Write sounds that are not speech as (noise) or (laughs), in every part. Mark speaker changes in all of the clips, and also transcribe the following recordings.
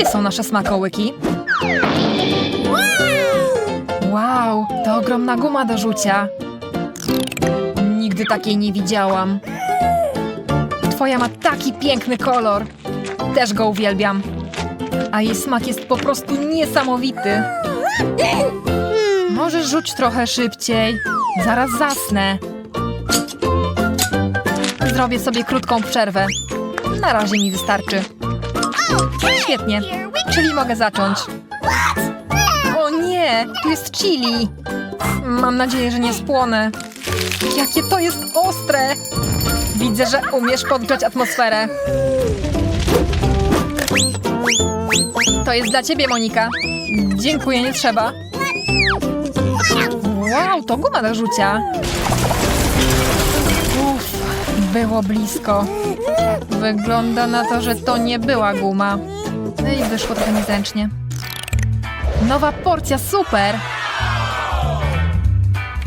Speaker 1: Gdzie są nasze smakołyki? Wow, to ogromna guma do rzucia. Nigdy takiej nie widziałam. Twoja ma taki piękny kolor. Też go uwielbiam. A jej smak jest po prostu niesamowity. Możesz rzuć trochę szybciej. Zaraz zasnę. Zrobię sobie krótką przerwę. Na razie mi wystarczy. Świetnie, czyli mogę zacząć. O nie, tu jest chili. Mam nadzieję, że nie spłonę. Jakie to jest ostre! Widzę, że umiesz podgrzać atmosferę. To jest dla ciebie, Monika. Dziękuję, nie trzeba. Wow, to guma do rzucia. Uff, było blisko. Wygląda na to, że to nie była guma. No i wyszło trochę niezręcznie. Nowa porcja, super!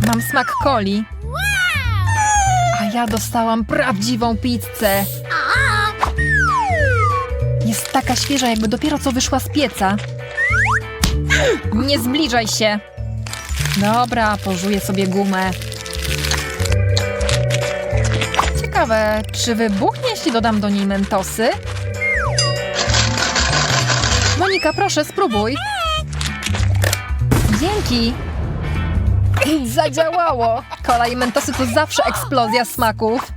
Speaker 1: Mam smak coli. A ja dostałam prawdziwą pizzę. Jest taka świeża, jakby dopiero co wyszła z pieca. Nie zbliżaj się. Dobra, pożuję sobie gumę. Ciekawe, czy wybuchnie, jeśli dodam do niej mentosy? Monika, proszę, spróbuj. Dzięki. (clears throat) Zadziałało. Kola i mentosy to zawsze eksplozja smaków.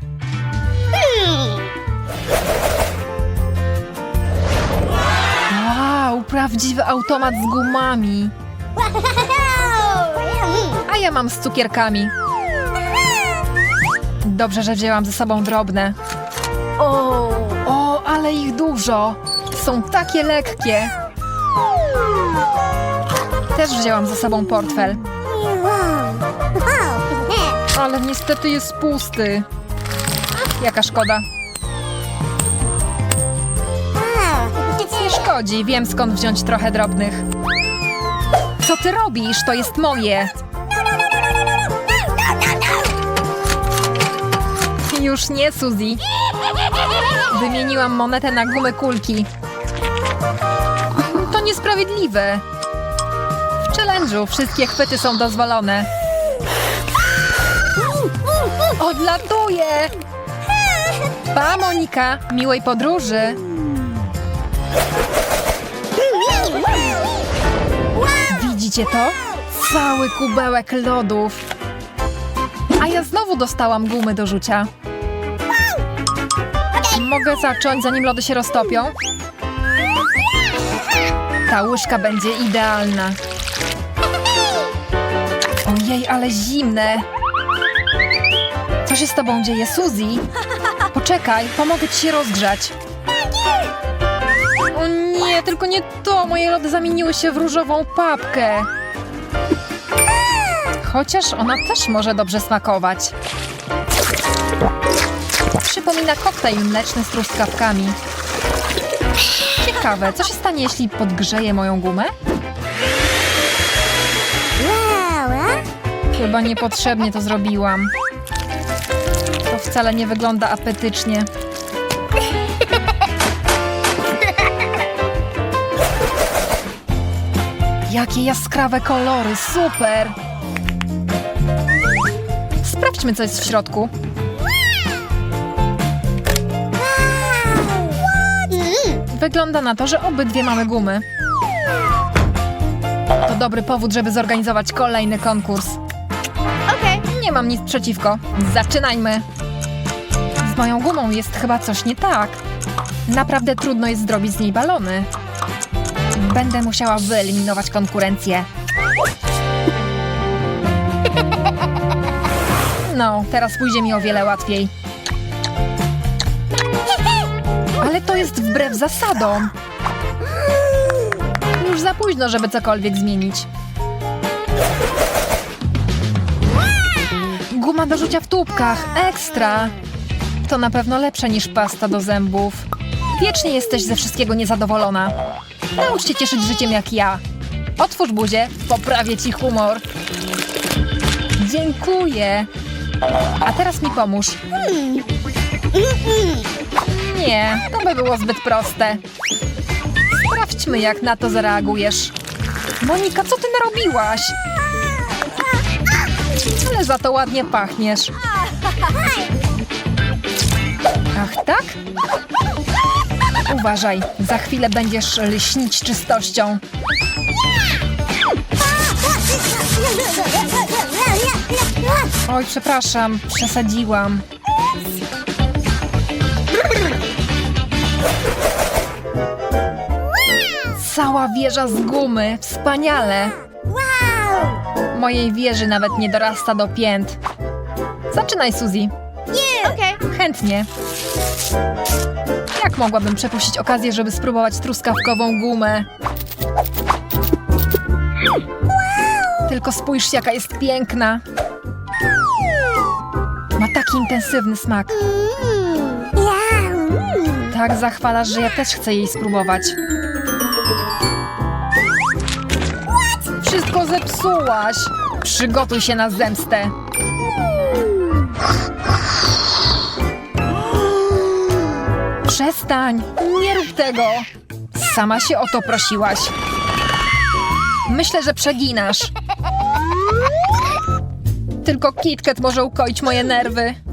Speaker 1: Wow, prawdziwy automat z gumami. A ja mam z cukierkami. Dobrze, że wzięłam ze sobą drobne. O, ale ich dużo. Są takie lekkie. Też wzięłam ze sobą portfel, ale niestety jest pusty. Jaka szkoda. Nie szkodzi, wiem skąd wziąć trochę drobnych. Co ty robisz? To jest moje. Już nie, Suzy. Wymieniłam monetę na gumę kulki. To niesprawiedliwe. W challenge'u wszystkie chwyty są dozwolone. Odlatuję! Pa, Monika! Miłej podróży! Widzicie to? Cały kubełek lodów. A ja znowu dostałam gumy do rzucia. Mogę zacząć, zanim lody się roztopią? Ta łyżka będzie idealna. Ojej, ale zimne. Co się z tobą dzieje, Suzy? Poczekaj, pomogę ci się rozgrzać. O nie, tylko nie to. Moje lody zamieniły się w różową papkę. Chociaż ona też może dobrze smakować. Przypomina koktajl mleczny z truskawkami. Ciekawe, co się stanie, jeśli podgrzeję moją gumę? Chyba niepotrzebnie to zrobiłam. To wcale nie wygląda apetycznie. Jakie jaskrawe kolory, super! Sprawdźmy, co jest w środku. Wygląda na to, że obydwie mamy gumy. To dobry powód, żeby zorganizować kolejny konkurs. Nie mam nic przeciwko. Zaczynajmy. Z moją gumą jest chyba coś nie tak. Naprawdę trudno jest zrobić z niej balony. Będę musiała wyeliminować konkurencję. (laughs) No, teraz pójdzie mi o wiele łatwiej. Ale to jest wbrew zasadom. Już za późno, żeby cokolwiek zmienić. Guma do rzucia w tubkach. Ekstra. To na pewno lepsze niż pasta do zębów. Wiecznie jesteś ze wszystkiego niezadowolona. Naucz się cieszyć życiem jak ja. Otwórz buzię, poprawię ci humor. Dziękuję. A teraz mi pomóż. Nie, to by było zbyt proste. Sprawdźmy jak na to zareagujesz. Monika, co ty narobiłaś? Ale za to ładnie pachniesz. Ach, tak? Uważaj, za chwilę będziesz lśnić czystością. Oj, przepraszam, przesadziłam. Cała wieża z gumy, wspaniale. Mojej wieży nawet nie dorasta do pięt. Zaczynaj, Suzy.
Speaker 2: Okay.
Speaker 1: Chętnie. Jak mogłabym przepuścić okazję, żeby spróbować truskawkową gumę? Tylko spójrz, jaka jest piękna. Ma taki intensywny smak. Tak zachwalasz, że ja też chcę jej spróbować. Wszystko zepsułaś. Przygotuj się na zemstę. Przestań! Nie rób tego! Sama się o to prosiłaś. Myślę, że przeginasz. Tylko KitKat może ukoić moje nerwy.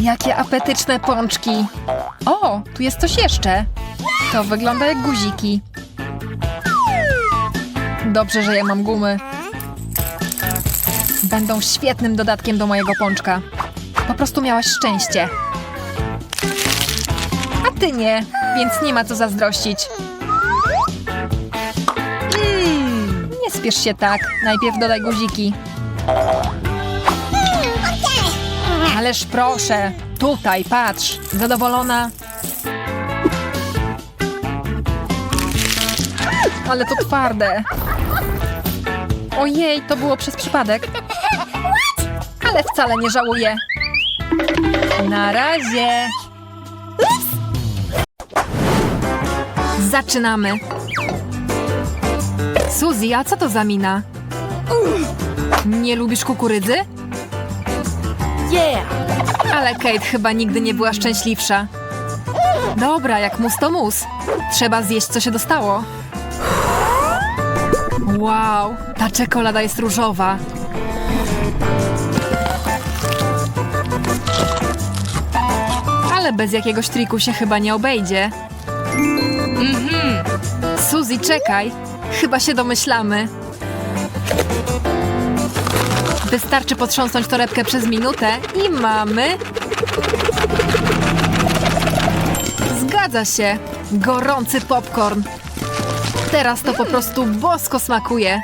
Speaker 1: Jakie apetyczne pączki. O, tu jest coś jeszcze. To wygląda jak guziki. Dobrze, że ja mam gumy. Będą świetnym dodatkiem do mojego pączka. Po prostu miałaś szczęście. A ty nie, więc nie ma co zazdrościć. Mm, nie spiesz się tak. Najpierw dodaj guziki. Ależ proszę, tutaj, patrz. Zadowolona? Ale to twarde. Ojej, to było przez przypadek. Ale wcale nie żałuję. Na razie. Zaczynamy. Suzy, a co to za mina? Nie lubisz kukurydzy?
Speaker 2: Yeah.
Speaker 1: Ale Kate chyba nigdy nie była szczęśliwsza. Dobra, jak mus to mus. Trzeba zjeść, co się dostało. Wow, ta czekolada jest różowa. Ale bez jakiegoś triku się chyba nie obejdzie. Mhm. Suzy, czekaj. Chyba się domyślamy. Wystarczy potrząsnąć torebkę przez minutę i mamy... Zgadza się. Gorący popcorn. Teraz to po prostu bosko smakuje.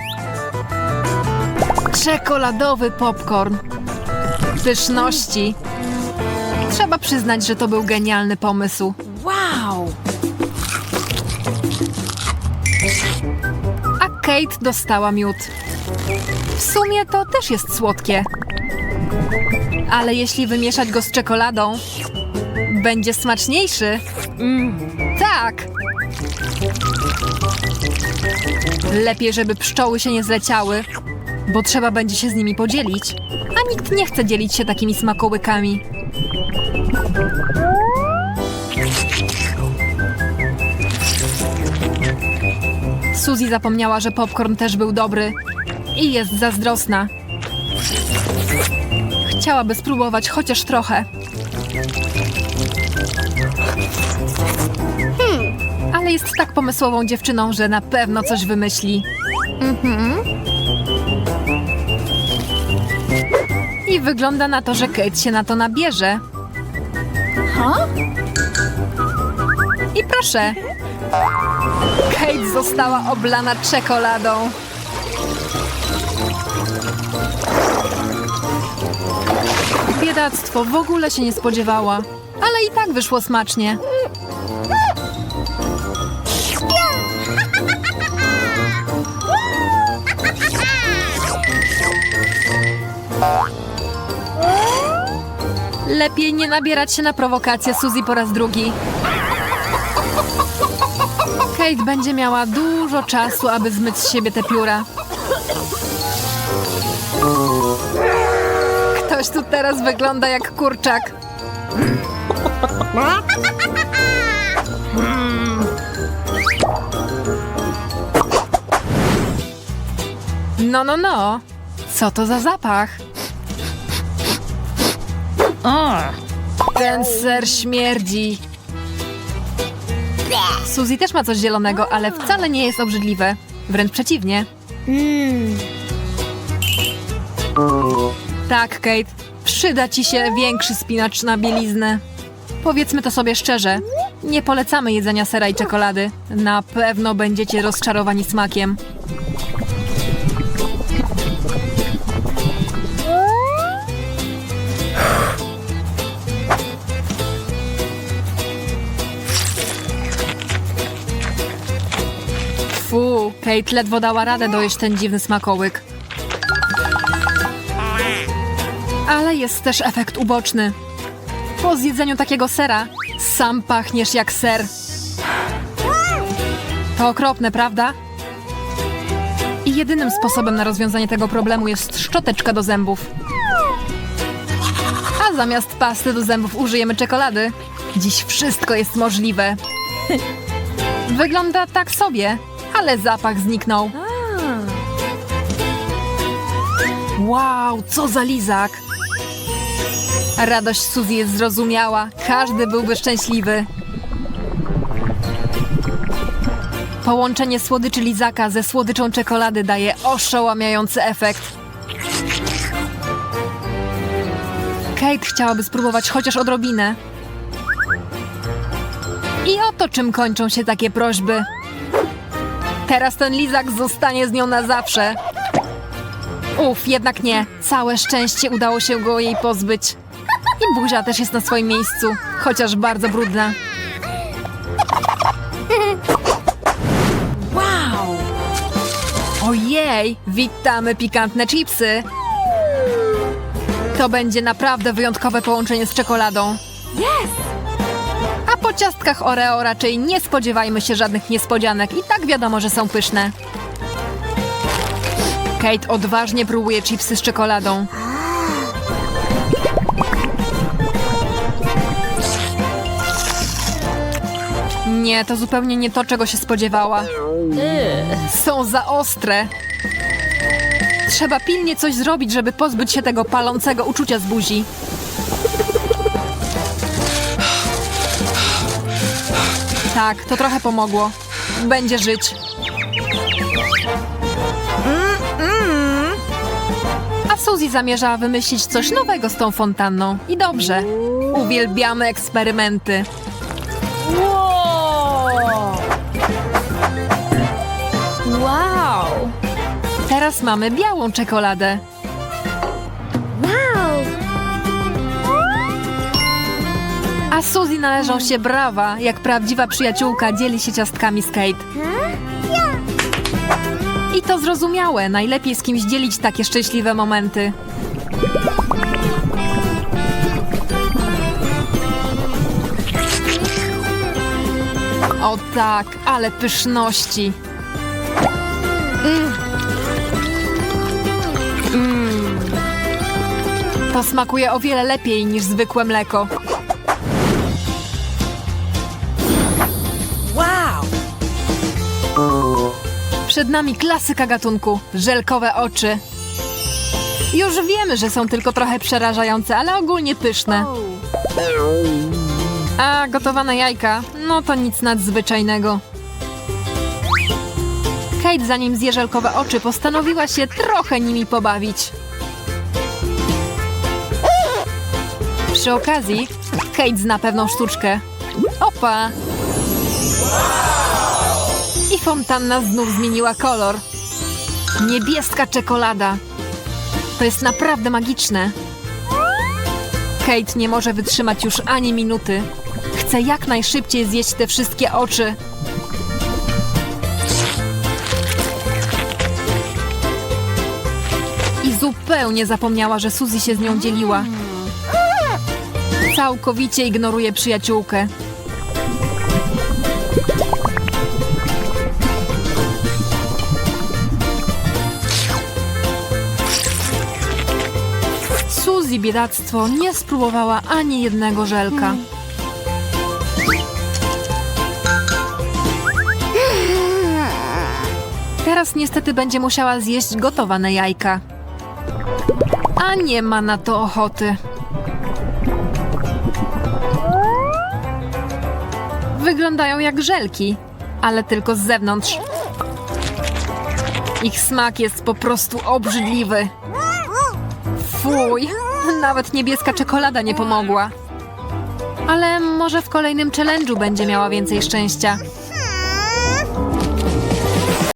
Speaker 1: Czekoladowy popcorn. Pyszności. Trzeba przyznać, że to był genialny pomysł.
Speaker 2: Wow.
Speaker 1: A Kate dostała miód. W sumie to też jest słodkie. Ale jeśli wymieszać go z czekoladą, będzie smaczniejszy. Tak! Lepiej, żeby pszczoły się nie zleciały, bo trzeba będzie się z nimi podzielić. A nikt nie chce dzielić się takimi smakołykami. Suzy zapomniała, że popcorn też był dobry i jest zazdrosna. Chciałaby spróbować chociaż trochę. Ale jest tak pomysłową dziewczyną, że na pewno coś wymyśli. Mhm. I wygląda na to, że Kate się na to nabierze. I proszę. Kate została oblana czekoladą. Biedactwo, w ogóle się nie spodziewała. Ale i tak wyszło smacznie. Lepiej nie nabierać się na prowokację Suzy po raz drugi. Kate będzie miała dużo czasu, aby zmyć z siebie te pióra. Ktoś tu teraz wygląda jak kurczak. No, no, no. Co to za zapach? Ten ser śmierdzi. Suzy też ma coś zielonego, ale wcale nie jest obrzydliwe. Wręcz przeciwnie. Tak, Kate. Przyda ci się większy spinacz na bieliznę. Powiedzmy to sobie szczerze. Nie polecamy jedzenia sera i czekolady. Na pewno będziecie rozczarowani smakiem. Fu, Kate ledwo dała radę dojeść ten dziwny smakołyk. Ale jest też efekt uboczny. Po zjedzeniu takiego sera sam pachniesz jak ser. To okropne, prawda? I jedynym sposobem na rozwiązanie tego problemu jest szczoteczka do zębów. A zamiast pasty do zębów użyjemy czekolady. Dziś wszystko jest możliwe. (laughs) Wygląda tak sobie, ale zapach zniknął. Wow, co za lizak! Radość Suzy jest zrozumiała. Każdy byłby szczęśliwy. Połączenie słodyczy lizaka ze słodyczą czekolady daje oszałamiający efekt. Kate chciałaby spróbować chociaż odrobinę. I oto czym kończą się takie prośby. Teraz ten lizak zostanie z nią na zawsze. Uf, jednak nie. Całe szczęście udało się go jej pozbyć. Buzia też jest na swoim miejscu, chociaż bardzo brudna.
Speaker 2: Wow.
Speaker 1: Ojej, witamy pikantne chipsy. To będzie naprawdę wyjątkowe połączenie z czekoladą.
Speaker 2: Yes.
Speaker 1: A po ciastkach Oreo raczej nie spodziewajmy się żadnych niespodzianek i tak wiadomo, że są pyszne. Kate odważnie próbuje chipsy z czekoladą. Nie, to zupełnie nie to, czego się spodziewała. Są za ostre. Trzeba pilnie coś zrobić, żeby pozbyć się tego palącego uczucia z buzi. Tak, to trochę pomogło. Będzie żyć. A Suzy zamierza wymyślić coś nowego z tą fontanną. I dobrze. Uwielbiamy eksperymenty. Teraz mamy białą czekoladę. A Suzy należą się brawa, jak prawdziwa przyjaciółka dzieli się ciastkami z Kate. I to zrozumiałe, najlepiej z kimś dzielić takie szczęśliwe momenty. O tak, ale pyszności. To smakuje o wiele lepiej niż zwykłe mleko.
Speaker 2: Wow.
Speaker 1: Przed nami klasyka gatunku żelkowe oczy. Już wiemy, że są tylko trochę przerażające, ale ogólnie pyszne. A gotowane jajka, no to nic nadzwyczajnego. Kate, zanim zje żelkowe oczy, postanowiła się trochę nimi pobawić. Przy okazji, Kate zna pewną sztuczkę. Opa! I fontanna znów zmieniła kolor. Niebieska czekolada. To jest naprawdę magiczne. Kate nie może wytrzymać już ani minuty. Chce jak najszybciej zjeść te wszystkie oczy. I zupełnie zapomniała, że Suzy się z nią dzieliła. Całkowicie ignoruje przyjaciółkę. Suzy biedactwo nie spróbowała ani jednego żelka. Teraz niestety będzie musiała zjeść gotowane jajka. A nie ma na to ochoty. Wyglądają jak żelki, ale tylko z zewnątrz. Ich smak jest po prostu obrzydliwy. Fuj, nawet niebieska czekolada nie pomogła. Ale może w kolejnym challenge'u będzie miała więcej szczęścia.